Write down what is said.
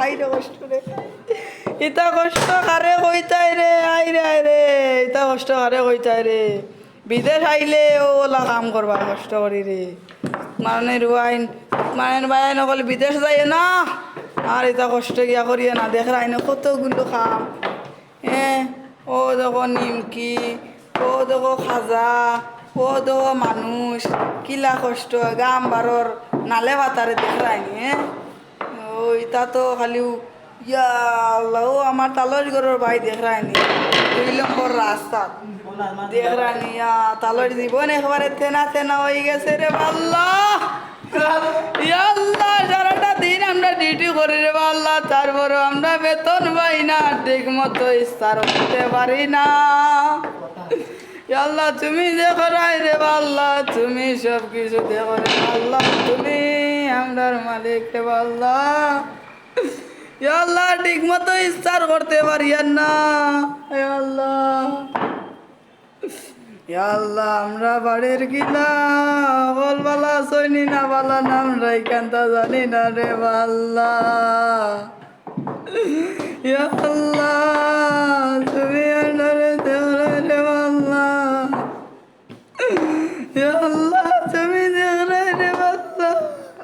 High রে কষ্ট রে। ইতা কষ্ট কারে কইতাই রে, আই রে আই রে। ইতা কষ্ট কারে কইতাই রে। বিদেশ আইলে ওলা কাম করবা কষ্ট করি রে। মানে রুয়াইন মানে বাইন অকল বিদেশ যায় না। আর এটা কষ্ট গিয়া করিয়ে না। দেখ রাইন কতগুলো খাম হ্যাঁ ও দেখো নিমকি, ও দেখো খাজা, ও দেখো মানুষ। কিলা কষ্ট, গাম বারর নালে ভাতারে দেখ রাইনি হ্যাঁ ইটা তো খালি ইয়া আল্লাহ আমার তালর ঘরের ভাই দেখ রাইনি দুই নম্বর রাস্তা। দেখ রাইনি ইয়া তালর জীবন একবারে তেনা তেনা হয়ে গেছে রে সারাটা দিন আমরা ডিউটি করি রে আল্লাহ তারপরে আমরা বেতন পাই না, ঠিক মতো ইস্তার করতে পারি না। আল্লাহ, তুমি দেখো রাই রে আল্লাহ তুমি সব কিছু দেখো রে আল্লাহ তুমি আমরার মালিক রে আল্লাহ আল্লাহ ঠিক মতো ইস্তার করতে পারি না। আল্লাহ। আল্লাহ, আমরা বাড়ির কিনা বল বালা সৈনি না বালা, নাম রাইকান্তা জানি না রে বাল্লা। আল্লাহ।